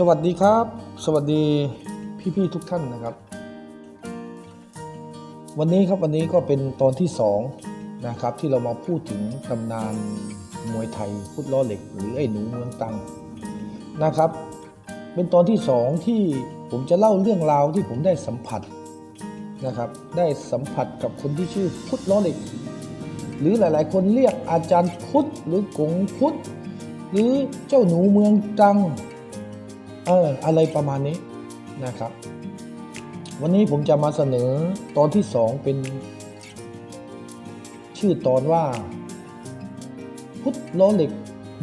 สวัสดีครับ สวัสดีพี่ๆทุกท่านนะครับ วันนี้ครับวันนี้ก็เป็นตอนที่สองนะครับที่เรามาพูดถึงตำนานมวยไทยพุทธล้อเหล็ก หรือไอ้หนูเมืองตังนะครับ เป็นตอนที่สองที่ผมจะเล่าเรื่องราวที่ผมได้สัมผัสนะครับ ได้สัมผัสกับคนที่ชื่อพุทธล้อเหล็ก หรือหลายๆ คนเรียกอาจารย์พุทธหรือกงพุทธหรือเจ้าหนูเมืองตัง เอออะไรประมาณนี้นะครับ วันนี้ผมจะมาเสนอตอนที่สองเป็น ชื่อตอนว่า พุทธล้อเหล็ก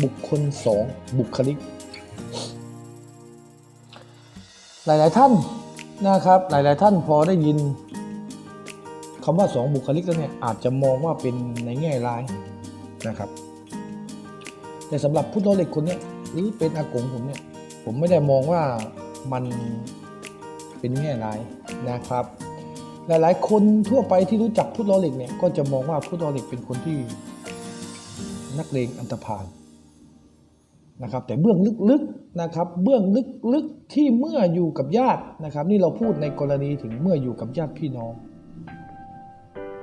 บุคคลสองบุคลิก หลาย ๆ ท่านนะครับ หลาย ๆ ท่านพอได้ยินคำว่าสองบุคลิกแล้วเนี่ยอาจจะมองว่าเป็นในแง่ร้ายนะครับ แต่สำหรับพุทธล้อเหล็กคนเนี้ยหรือเป็นอากงผมเนี่ย ผมไม่ได้มองว่ามันเป็นแง่ร้ายนะครับ หลายๆ คนทั่วไปที่รู้จักพุทธลอเหล็กเนี่ยก็จะมองว่าพุทธลอเหล็กเป็นคนที่นักเลงอันธพาลนะครับแต่เบื้องลึกๆนะครับเบื้องลึกๆที่เมื่ออยู่กับญาตินะครับ นี่เราพูดในกรณีถึงเมื่ออยู่กับญาติพี่น้อง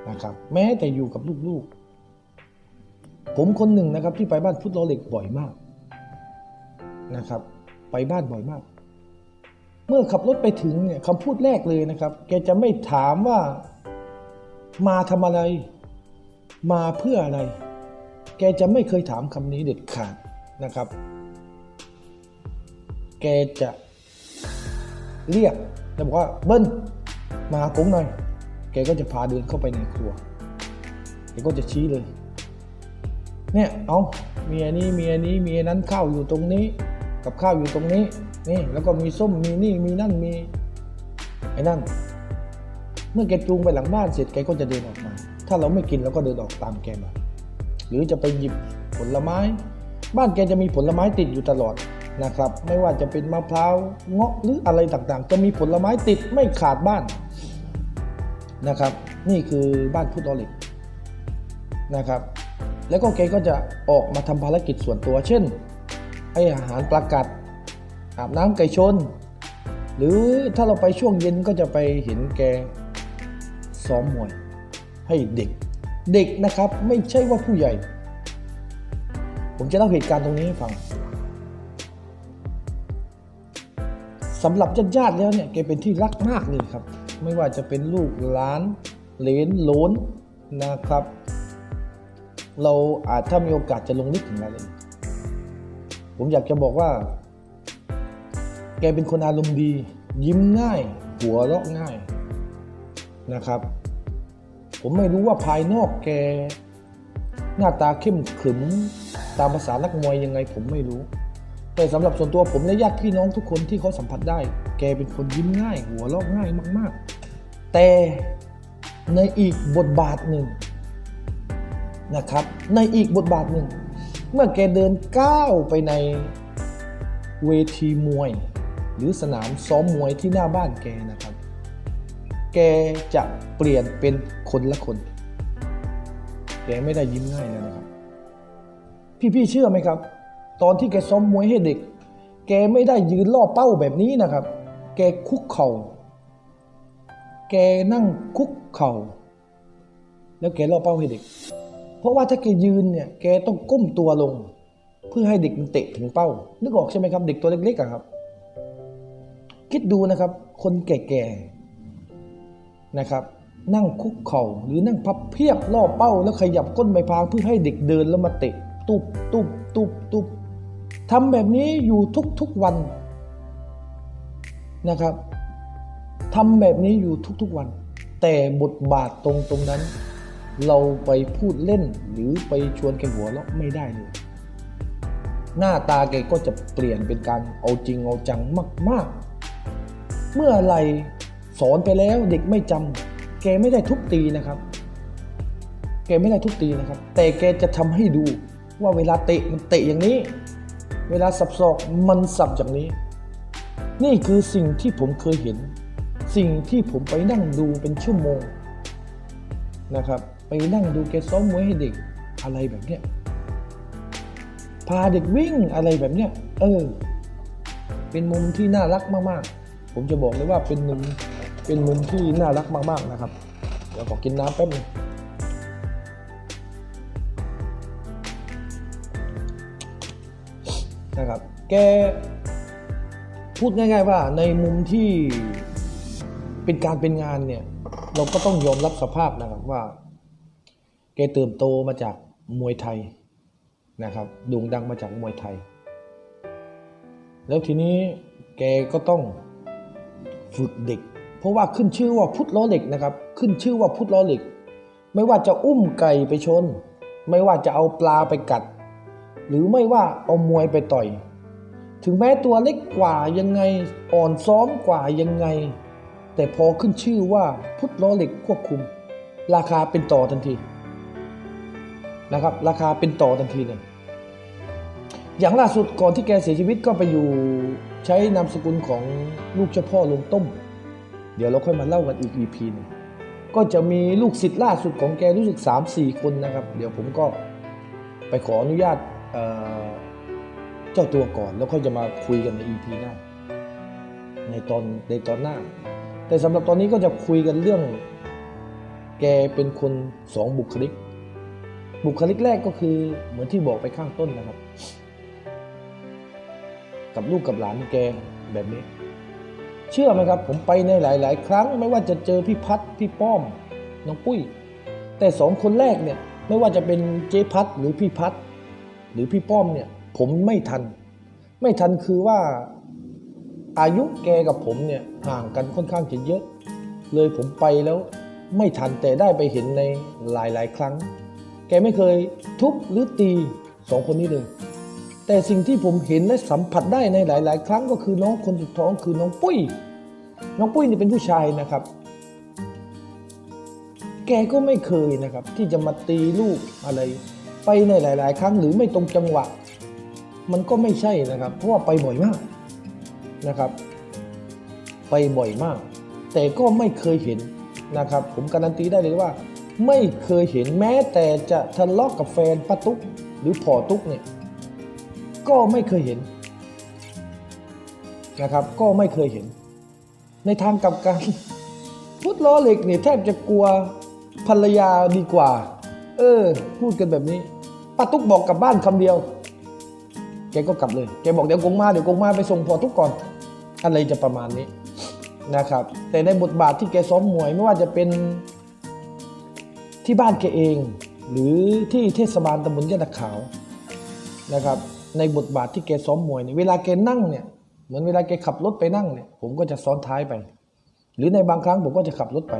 นะครับแม้แต่อยู่กับลูกๆ ผมคนหนึ่งนะครับที่ไปบ้านพุทธลอเล็กบ่อยมากนะครับ ไปบ้านบ่อยมาก เมื่อขับรถไปถึงเนี่ยคำพูดแรกเลยนะครับ แกจะไม่ถามว่ามาทำอะไร มาเพื่ออะไร แกจะไม่เคยถามคำนี้เด็ดขาดนะครับ แกจะเรียกแล้วบอกว่าเบิ้ลมาหากงหน่อย แกก็จะพาเดินเข้าไปในครัว แกก็จะชี้เลย เนี่ย เอาเมีอันนี้มีอันนี้มีอันนั้นข้าอยู่ตรงนี้ กับข้าวอยู่ตรงนี้นี่แล้วก็มีส้มมีนี่มีนั่นมีไอ้นั่น เมื่อแกจูงไปหลังบ้านเสร็จแกก็จะเดินออกมา ถ้าเราไม่กินเราก็เดินออกตามแกมา หรือจะไปหยิบผลไม้ บ้านแกจะมีผลไม้ติดอยู่ตลอดนะครับ ไม่ว่าจะเป็นมะพร้าวเงาะหรืออะไรต่างๆ จะมีผลไม้ติดไม่ขาดบ้านนะครับ นี่คือบ้านพุทธอเล็กนะครับ แล้วก็แกก็จะออกมาทำภารกิจส่วนตัวเช่น ให้อาหารปลากัด อาบน้ำไก่ชน หรือถ้าเราไปช่วงเย็นก็จะไปเห็นแกซ้อมมวยให้เด็ก เด็กนะครับไม่ใช่ว่าผู้ใหญ่ ผมจะเล่าเหตุการณ์ตรงนี้ให้ฟังสำหรับญาติๆแล้วเนี่ยแกเป็นที่รักมากเลยครับ ไม่ว่าจะเป็นลูกหลานเลนโลนนะครับ เราอาจถ้ามีโอกาสจะลงลึกถึงรายละเอียด ผมอยากจะบอกว่า แกเป็นคนอารมณ์ดี ยิ้มง่าย หัวเราะง่ายนะครับ ผมไม่รู้ว่าภายนอกแก หน้าตาเข้มขึมตามภาษานักมวยยังไง ผมไม่รู้ แต่สำหรับส่วนตัวผมและญาติพี่น้องทุกคนที่เขาสัมผัสได้ แกเป็นคนยิ้มง่าย หัวเราะง่ายมาก ๆ แต่ในอีกบทบาทหนึ่งนะครับ ในอีกบทบาทหนึ่ง เมื่อแกเดินก้าวไปในเวทีมวย หรือสนามซ้อมมวยที่หน้าบ้านแกนะครับ แกจะเปลี่ยนเป็นคนละคน แกไม่ได้ยิ้มง่ายแล้วนะครับ พี่ๆเชื่อไหมครับ ตอนที่แกซ้อมมวยให้เด็ก แกไม่ได้ยืนล่อเป้าแบบนี้นะครับ แกคุกเข่า แกนั่งคุกเข่า แล้วแกล่อเป้าให้เด็ก เพราะว่าถ้าแกยืนเนี่ยแกต้องก้มตัวลง เพื่อให้เด็กมันเตะถึงเป้า นึกออกใช่ไหมครับ เด็กตัวเล็กๆอะครับ คิดดูนะครับ คนแก่ๆนะครับ นั่งคุกเข่าหรือนั่งพับเพียบล่อเป้า แล้วขยับก้นใบพางเพื่อให้เด็กเดินแล้วมาเตะตุบตุบตุบตุบทำแบบนี้อยู่ทุกๆวันนะครับทำแบบนี้อยู่ทุกๆวัน แต่บทบาทตรงตรงนั้น เราไปพูดเล่นหรือไปชวนแกหัวเราะไม่ได้เลย หน้าตาแกก็จะเปลี่ยนเป็นการเอาจริงเอาจังมาก ๆ เมื่อไรสอนไปแล้วเด็กไม่จำแกไม่ได้ทุบตีนะครับ แกไม่ได้ทุบตีนะครับ แต่แกจะทำให้ดูว่าเวลาเตะมันเตะอย่างนี้ เวลาสับศอกมันสับอย่างนี้ นี่คือสิ่งที่ผมเคยเห็น สิ่งที่ผมไปนั่งดูเป็นชั่วโมงนะครับ ไปนั่งดูแกซ้อมมวยให้เด็กอะไรแบบเนี้ยพาเด็กวิ่งอะไรแบบเนี้ยเออ เป็นมุมที่น่ารักมากๆ ผมจะบอกเลยว่าเป็นมุมเป็นมุมที่น่ารักมากๆนะครับ เดี๋ยวขอกินน้ำแป๊บนึงนะครับ แกพูดง่าย ๆ ว่าในมุมที่เป็นการเป็นงานเนี่ย เราก็ต้องยอมรับสภาพนะครับว่า แกเติบโตมาจากมวยไทยนะครับโด่งดังมาจากมวยไทย แล้วทีนี้แกก็ต้องฝึกเด็ก เพราะว่าขึ้นชื่อว่าพุทธล้อเหล็กนะครับ ขึ้นชื่อว่าพุทธล้อเหล็ก ไม่ว่าจะอุ้มไก่ไปชน ไม่ว่าจะเอาปลาไปกัด หรือไม่ว่าเอามวยไปต่อย ถึงแม้ตัวเล็กกว่ายังไงอ่อนซ้อมกว่ายังไง แต่พอขึ้นชื่อว่าพุทธล้อเหล็กควบคุม ราคาเป็นต่อทันที นะครับ ราคาเป็นต่อทันทีเลยอย่างล่าสุดก่อนที่แกเสียชีวิตก็ไปอยู่ใช้นามสกุลของลูกเจ้าพ่อลงต้ม เดี๋ยวเราค่อยมาเล่ากันอีก EP หนึงก็จะมีลูกศิษย์ล่าสุดของแกรู้สึก 3-4 คนนะครับ เดี๋ยวผมก็ไปขออนุญาตเเจ้าตัวก่อน แล้วค่อยจะมาคุยกันใน EP หน้า ในตอนในตอนหน้า แต่สำหรับตอนนี้ก็จะคุยกันเรื่อง แกเป็นคนสองบุคลิก บุคลิกแรกก็คือเหมือนที่บอกไปข้างต้นนะครับ กับลูกกับหลานแกแบบนี้ เชื่อไหมครับ ผมไปในหลาย ๆ ครั้ง ไม่ว่าจะเจอพี่พัดพี่ป้อมน้องปุ้ย แต่สองคนแรกเนี่ยไม่ว่าจะเป็นเจ๊พัดหรือพี่พัดหรือพี่ป้อมเนี่ย ผมไม่ทัน ไม่ทันคือว่าอายุแกกับผมเนี่ยห่างกันค่อนข้างจะเยอะ เลยผมไปแล้วไม่ทันแต่ได้ไปเห็นในหลาย ๆ ครั้ง แกไม่เคยทุบหรือตีสองคนนี้เลย แต่สิ่งที่ผมเห็นและสัมผัสได้ในหลาย ๆ ครั้งก็คือน้องคนสุดท้องคือน้องปุ้ย น้องปุ้ยนี่เป็นผู้ชายนะครับ แกก็ไม่เคยนะครับ ที่จะมาตีลูกอะไร ไปในหลาย ๆ ครั้งหรือไม่ตรงจังหวะ มันก็ไม่ใช่นะครับ เพราะว่าไปบ่อยมากนะครับ ไปบ่อยมาก แต่ก็ไม่เคยเห็นนะครับ ผมการันตีได้เลยว่า ไม่เคยเห็นแม้แต่จะทะเลาะกับแฟนป้าตุ๊กหรือพ่อตุ๊กเนี่ยก็ไม่เคยเห็นนะครับ ก็ไม่เคยเห็น ในทางกลับกันพุทธล้อเหล็กเนี่ยแทบจะกลัวภรรยาดีกว่า เออ พูดกันแบบนี้ป้าตุ๊กบอกกลับบ้านคำเดียว แกก็กลับเลย แกบอกเดี๋ยวกงมาเดี๋ยวกงมาไปส่งพอทุกก่อน อะไรจะประมาณนี้นะครับ แต่ในบทบาทที่แกซ้อมมวยไม่ว่าจะเป็น ที่บ้านแกเอง หรือที่เทศบาลตำบลยะตะขาวนะครับ ในบทบาทที่แกซ้อมมวยเนี่ยเวลาแกนั่งเนี่ยเหมือนเวลาแกขับรถไปนั่งเนี่ยผมก็จะซ้อนท้ายไป หรือในบางครั้งผมก็จะขับรถไป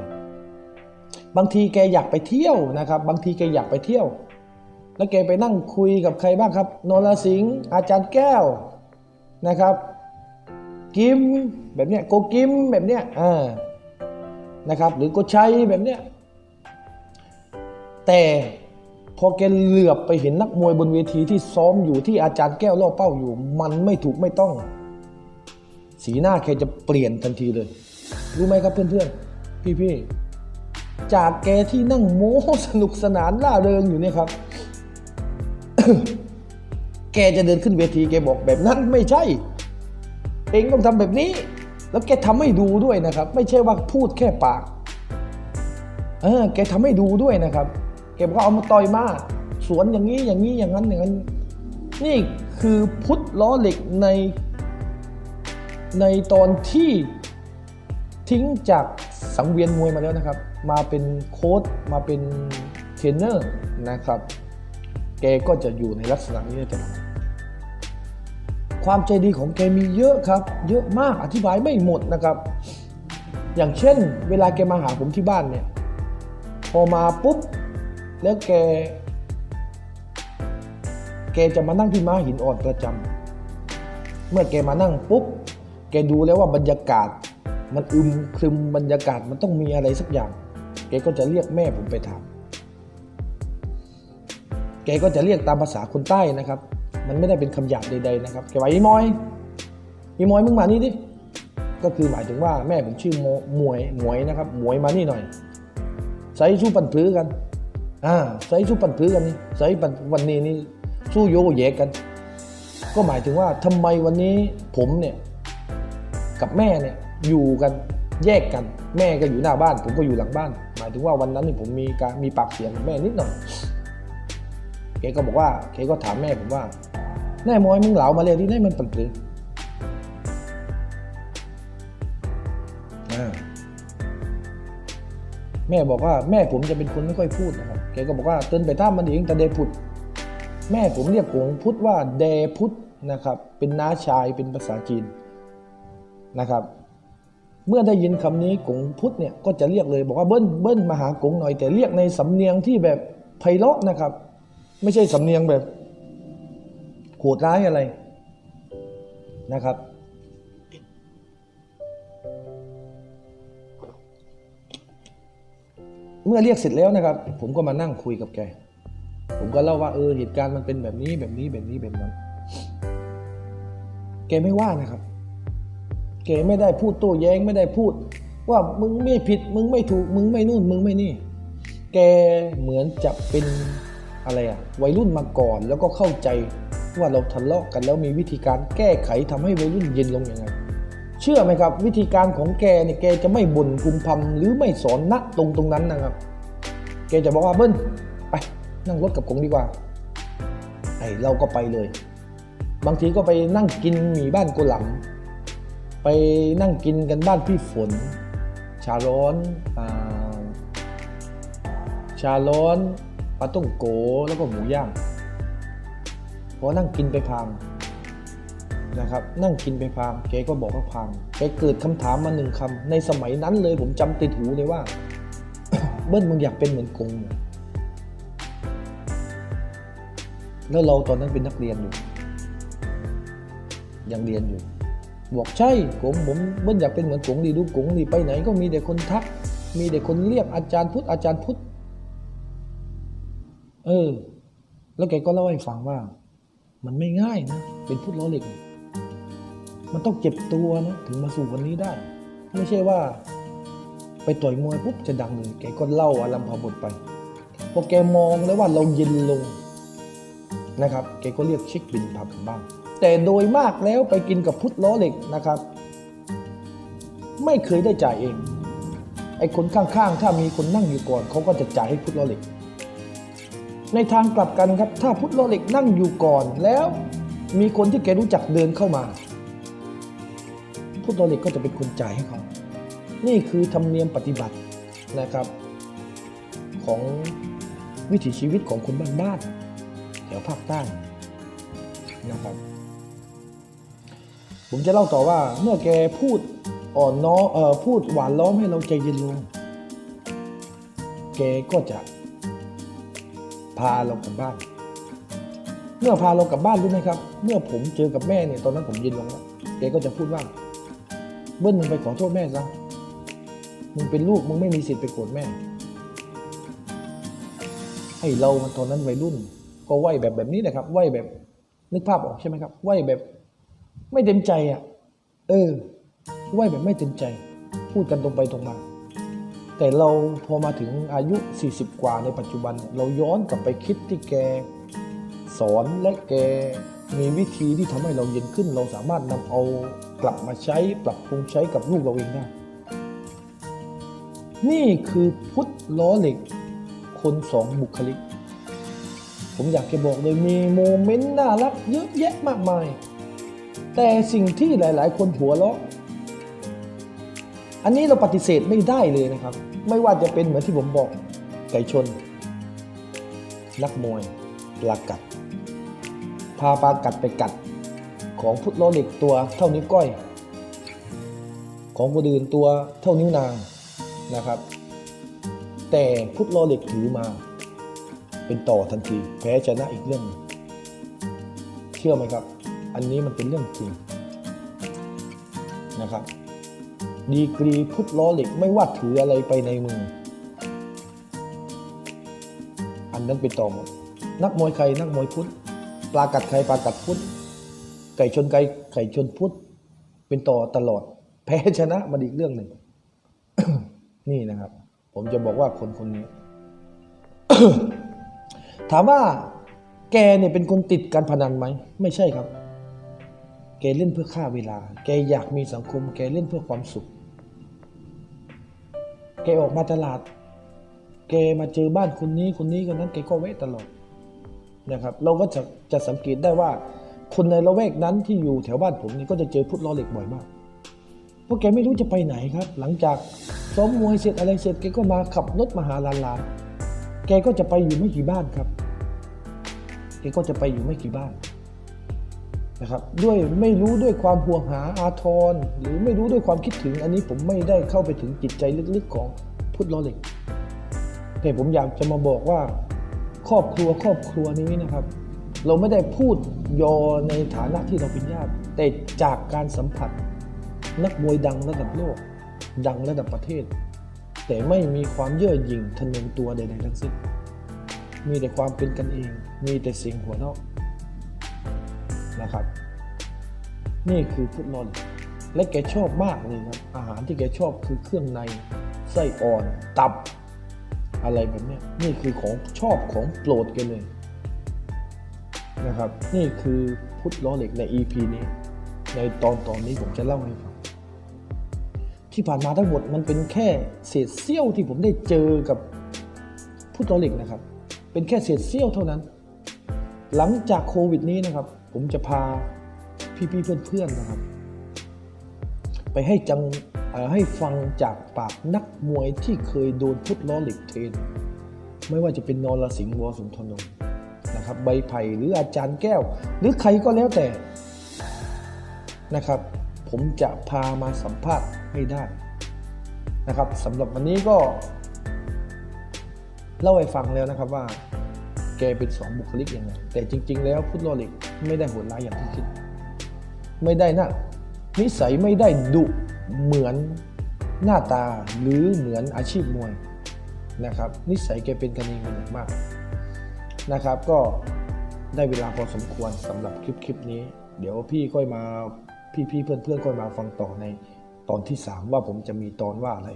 บางทีแกอยากไปเที่ยวนะครับ บางทีแกอยากไปเที่ยว แล้วแกไปนั่งคุยกับใครบ้างครับนรสิงห์อาจารย์แก้วนะครับ กิมแบบเนี้ยโกกิมแบบเนี้ยอ่านะครับ หรือโกชัยแบบเนี้ย แต่พอแกเหลือบไปเห็นนักมวยบนเวทีที่ซ้อมอยู่ที่อาจารย์แก้วล่อเป้าอยู่ มันไม่ถูกไม่ต้อง สีหน้าแกจะเปลี่ยนทันทีเลย รู้ไหมครับเพื่อนๆ พี่ๆ จากแกที่นั่งโม้สนุกสนานล่าเริงอยู่เนี่ยครับ แกจะเดินขึ้นเวทีแกบอกแบบนั้นไม่ใช่ เองต้องทำแบบนี้ แล้วแกทำให้ดูด้วยนะครับ ไม่ใช่ว่าพูดแค่ปากเออแกทำให้ดูด้วยนะครับ กบอกว่าเอามาต่อยมาสวนอย่างนี้อย่างนี้อย่างนั้นอย่างนั้นนี่คือพุทธล้อเหล็กในในตอนที่ทิ้งจากสังเวียนมวยมาแล้วนะครับ มาเป็นโค้ชมาเป็นเทรนเนอร์นะครับ แกก็จะอยู่ในลักษณะนี้ตลอดความใจดีของแกมีเยอะครับ เยอะมากอธิบายไม่หมดนะครับ อย่างเช่น เวลาแกมาหาผมที่บ้านเนี่ย พอมาปุ๊บ แล้วแก แกจะมานั่งที่ม้าหินอ่อนประจำเมื่อแกมานั่งปุ๊บ แกดูแล้วว่าบรรยากาศ มันอึมครึมบรรยากาศมันต้องมีอะไรสักอย่าง แกก็จะเรียกแม่ผมไปถาม แกก็จะเรียกตามภาษาคนใต้นะครับ มันไม่ได้เป็นคำหยาบใดๆนะครับ แกว่าอีมอยอีมอยมึงมานี่ดิ ก็คือหมายถึงว่าแม่ผมชื่อมวยหมวยนะครับหมวยมานี่หน่อยใส่สู้ปันพื้กัน อ่าใส่สู้ปันพื้กันนี่ใส่ปันวันนี้นี่สู้โยแยกกัน ก็หมายถึงว่าทำไมวันนี้ผมเนี่ยกับแม่เนี่ยอยู่กันแยกกัน แม่ก็อยู่หน้าบ้าน ผมก็อยู่หลังบ้าน หมายถึงว่าวันนั้นนี่ผมมีการมีปากเสียงกับแม่นิดหน่อยแกก็บอกว่าแกก็ถามแม่ผมว่าแน่มอยมึงเหลามาเลยที่ไหนมันปันปรืออ่าแม่บอกว่าแม่ผมจะเป็นคนไม่ค่อยพูดนะครับ แกก็บอกว่าเตือนไปท่ามันเองแต่เดพุทธแม่ผมเรียกกงพุทธว่าเดพุทธนะครับ เป็นน้าชายเป็นภาษาจีนนะครับ เมื่อได้ยินคำนี้กงพุทธเนี่ยก็จะเรียกเลยบอกว่าเบิ้ลเบิ้ลมาหากงหน่อยแต่เรียกในสำเนียงที่แบบไพเราะนะครับ ไม่ใช่สำเนียงแบบโหดร้ายอะไรนะครับ มื่อเรียกเสร็จแล้วนะครับ ผมก็มานั่งคุยกับแก ผมก็เล่าว่าเออเหตุการณ์มันเป็นแบบนี้แบบนี้แบบนี้แบบนั้น แกไม่ว่านะครับ แกไม่ได้พูดโต้แย้งไม่ได้พูด ว่ามึงไม่ผิดมึงไม่ถูกมึงไม่นู่นมึงไม่นี่ แกเหมือนจะเป็นอะไรอะวัยรุ่นมาก่อนแล้วก็เข้าใจว่าเราทะเลาะกันแล้วมีวิธีการแก้ไขทำให้วัยรุ่นเย็นลงยังไง เชื่อไหมครับ วิธีการของแกเนี่ยแกจะไม่บ่นคุมพำหรือไม่สอนณตรงตรงนั้นนะครับ แกจะบอกว่าเบิ้ลไปนั่งรถกับกงดีกว่าไอเราก็ไปเลย บางทีก็ไปนั่งกินหมี่บ้านโกหลำไปนั่งกินกันบ้านพี่ฝน ชาร้อนอชาร้อนปลาต้งโกแล้วก็หมูย่างพอนั่งกินไปพาง นะครับนั่งกินไปพางแกก็บอกว่าพางแกเกิดคำถามมาหนึ่งคำในสมัยนั้นเลยผมจำติดหูเลยว่า เบิ้ลมึงอยากเป็นเหมือนกงเหรอแล้วเราตอนนั้นเป็นนักเรียนอยู่ยังเรียนอยู่ บอกใช่กงผมเบิ้ลอยากเป็นเหมือนกงดีดูกงดีไปไหน ก็มีแต่คนทัก มีแต่คนเรียกอาจารย์พุทธอาจารย์พุทธเออ แล้วแกก็เล่าให้ฟังว่า มันไม่ง่ายนะ เป็นพุทธล้อเหล็ก มันต้องเจ็บตัวนะถึงมาสู่วันนี้ได้ ไม่ใช่ว่า ไปต่อยมวยปุ๊บจะดังเลยแกก็เล่าอารัมพบทไปพอแกมองแล้วว่าเราเย็นลงนะครับ แกก็เรียกเช็คบินพับบ้านแต่โดยมากแล้วไปกินกับพุทธล้อเหล็กนะครับ ไม่เคยได้จ่ายเอง ไอ้คนข้างๆ ถ้ามีคนนั่งอยู่ก่อนเขาก็จะจ่ายให้พุทธล้อเหล็ก ในทางกลับกันครับ ถ้าพุทธล้อเหล็กนั่งอยู่ก่อนแล้ว มีคนที่แกรู้จักเดินเข้ามา พุทธล้อเหล็กก็จะเป็นคนจ่ายให้เขา นี่คือธรรมเนียมปฏิบัตินะครับ ของวิถีชีวิตของคนบ้านๆแถวภาคใต้นะครับ ผมจะเล่าต่อว่าเมื่อแกพูดอ่อนน้อมเอ่อพูดหวานล้อมให้เราใจเย็นลง แกก็จะ พาเรากลับบ้าน เมื่อพาเรากลับบ้านรู้ไหมครับ เมื่อผมเจอกับแม่เนี่ยตอนนั้นผมเย็นลงแล้วแกก็จะพูดว่า เบิ้ลมึงไปขอโทษแม่ซะมึงเป็นลูกมึงไม่มีสิทธิ์ไปโกรธแม่ให้เรามันตอนนั้นวัยรุ่น ก็ไหวแบบแบบนี้นะครับ ไหวแบบนึกภาพออกใช่ไหมครับ ไหวแบบ ไม่เต็มใจอะ เออ ไหวแบบไม่เต็มใจ พูดกันตรงไปตรงมา แต่เราพอมาถึงอายุ 40 กว่าในปัจจุบัน เราย้อนกลับไปคิดที่แก สอนและแก มีวิธีที่ทำให้เราเย็นขึ้น เราสามารถนำเอากลับมาใช้ปรับปรุงใช้กับลูกเราเองได้ นี่คือพุทธล้อเหล็ก คนสองบุคลิก ผมอยากจะบอกเลยมีโมเมนต์น่ารักเยอะแยะมากมาย แต่สิ่งที่หลาย ๆ คนหัวเราะอันนี้เราปฏิเสธไม่ได้เลยนะครับ ไม่ว่าจะเป็นเหมือนที่ผมบอกไก่ชน นักมวยปลากัด พาปลากัดไปกัด ของพุทธล้อเหล็กตัวเท่านิ้วก้อย ของคนอื่นตัวเท่านิ้วนางนะครับ แต่พุทธล้อเหล็กถือมา เป็นต่อทันที แพ้ชนะอีกเรื่องหนึ่งเชื่อไหมครับ อันนี้มันเป็นเรื่องจริงนะครับดีกรีพุทธล้อเหล็กไม่ว่าถืออะไรไปในมือ อันนั้นเป็นต่อหมด นักมวยใครนักมวยพุทธ ปลากัดใครปลากัดพุทธไก่ชนไก่ไก่ชนพุทธเป็นต่อตลอด แพ้ชนะมันอีกเรื่องหนึ่งนี่นะครับ ผมจะบอกว่าคนคนนี้ ถามว่าแกเนี่ยเป็นคนติดการพนันไหม ไม่ใช่ครับ แกเล่นเพื่อฆ่าเวลา แกอยากมีสังคม แกเล่นเพื่อความสุข แกออกมาตลาด แกมาเจอบ้านคนนี้คนนี้คนนั้น แกก็แวะตลอด นะครับ เราก็จะจะสังเกตได้ว่า คนในละแวกนั้นที่อยู่แถวบ้านผมนี่ก็จะเจอพุทธล้อเหล็กบ่อยมากเพราะแกไม่รู้จะไปไหนครับ หลังจากซ้อมมวยเสร็จอะไรเสร็จแกก็มาขับรถมาหาลานลานแกก็จะไปอยู่ไม่กี่บ้านครับแกก็จะไปอยู่ไม่กี่บ้านนะครับด้วยไม่รู้ด้วยความห่วงหาอาทร หรือไม่รู้ด้วยความคิดถึง อันนี้ผมไม่ได้เข้าไปถึงจิตใจลึกๆของพุทธล้อเหล็ก แต่ผมอยากจะมาบอกว่า ครอบครัวครอบครัวนี้นะครับ เราไม่ได้พูดยอในฐานะที่เราเป็นญาติ แต่จากการสัมผัส นักมวยดังระดับโลก ดังระดับประเทศ แต่ไม่มีความเย่อหยิ่งทะนงตัวใดๆทั้งสิ้นมีแต่ความเป็นกันเอง มีแต่เสียงหัวเราะนะครับ นี่คือฟุตบอลและแกชอบมากเลยครับ อาหารที่แกชอบคือเครื่องในไส้อ่อนตับ อะไรแบบนี้นี่คือของชอบของโปรดกันเลยนะครับ นี่คือพุทธล้อเหล็กใน EP นี้ ในตอนตอนนี้ผมจะเล่าให้ฟังที่ผ่านมาทั้งหมดมันเป็นแค่เศษเสี้ยวที่ผมได้เจอกับพุทธล้อเหล็กนะครับ เป็นแค่เศษเสี้ยวเท่านั้น หลังจากโควิดนี้นะครับ ผมจะพาพี่ๆเพื่อนๆนะครับ ไปให้จังให้ฟังจากปากนักมวยที่เคยโดนพุทธล้อเหล็กเทน ไม่ว่าจะเป็นนรสิงห์วสุนทรนนท์นะครับใบไผ่หรืออาจารย์แก้ว หรือใครก็แล้วแต่นะครับ ผมจะพามาสัมภาษณ์ให้ได้นะครับสำหรับวันนี้ก็ เล่าให้ฟังแล้วนะครับว่า แกเป็นสองบุคลิกยังไงแต่จริง ๆ แล้วพุทธโลอลิกไม่ได้โหดร้ายอย่างที่คิด ไม่ได้นะ นิสัยไม่ได้ดุเหมือนหน้าตาหรือเหมือนอาชีพมวยนะครับ นิสัยแกเป็นกันเองเป็นอย่างมากนะครับ ก็ได้เวลาพอสมควรสำหรับคลิปคลิปนี้ เดี๋ยวพี่ค่อยมาพี่ๆเพื่อนๆค่อยมาฟังต่อในตอนที่ 3 ว่าผมจะมีตอนว่าอะไร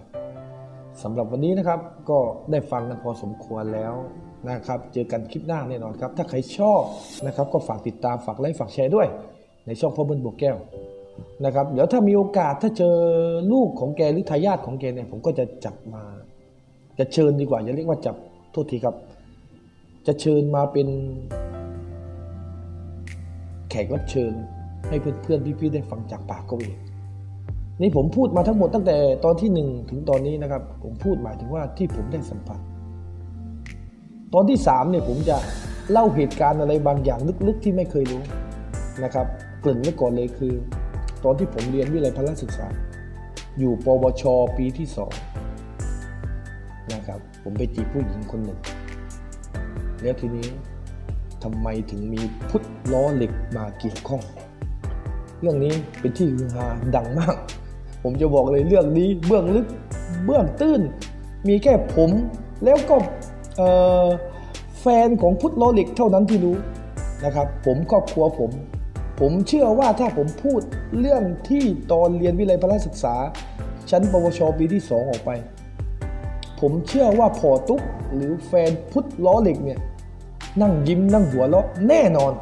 สำหรับวันนี้นะครับก็ได้ฟังกันพอสมควรแล้วนะครับ เจอกันคลิปหน้าแน่นอนครับ ถ้าใครชอบนะครับ ก็ฝากติดตามฝากไลค์ฝากแชร์ด้วย ในช่องพ่อเบิ้ลบวกแก้ว นะครับเดี๋ยวถ้ามีโอกาสถ้าเจอลูกของแกหรือทายาทของแกเนี่ยผมก็จะจับมา จะเชิญดีกว่าอย่าเรียกว่าจับโทษทีครับ จะเชิญมาเป็น แขกรับเชิญ ให้เพื่อนๆพี่ๆได้ฟังจากปากเขาเองนี่ผมพูดมาทั้งหมดตั้งแต่ตอนที่หนึ่งถึงตอนนี้นะครับ ผมพูดหมายถึงว่าที่ผมได้สัมผัส ตอนที่สามเนี่ยผมจะเล่าเหตุการณ์อะไรบางอย่างลึกๆที่ไม่เคยรู้นะครับเกริ่นไว้ก่อนเลยคือ ตอนที่ผมเรียนวิทยาลัยพละศึกษา อยู่ปวช ปีที่สองนะครับ ผมไปจีบผู้หญิงคนหนึ่ง แล้วทีนี้ทำไมถึงมีพุทธล้อเหล็กมาเกี่ยวข้อง เรื่องนี้เป็นที่ฮือฮาดังมาก ผมจะบอกเลยเรื่องนี้เบื้องลึกเบื้องตื้น มีแค่ผมแล้วก็แฟนของพุทธโลลิกเท่านั้นที่รู้นะครับ ผมครอบครัวผม ผมเชื่อว่าถ้าผมพูดเรื่องที่ตอนเรียนวิทยาลัยพละศึกษา ชั้นปวชปีที่ 2 ออกไป ผมเชื่อว่าพอตุ๊กหรือแฟนพุทธล้อเหล็กเนี่ยนั่งยิ้มนั่งหัวเราะแน่นอน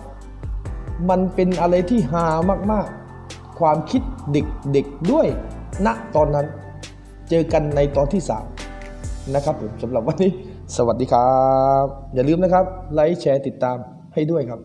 มันเป็นอะไรที่ฮามากๆ ความคิดเด็กๆด้วยณตอนนั้น เจอกันในตอนที่ 3 นะครับผมสำหรับวันนี้ สวัสดีครับ อย่าลืมนะครับ ไลค์แชร์ติดตามให้ด้วยครับ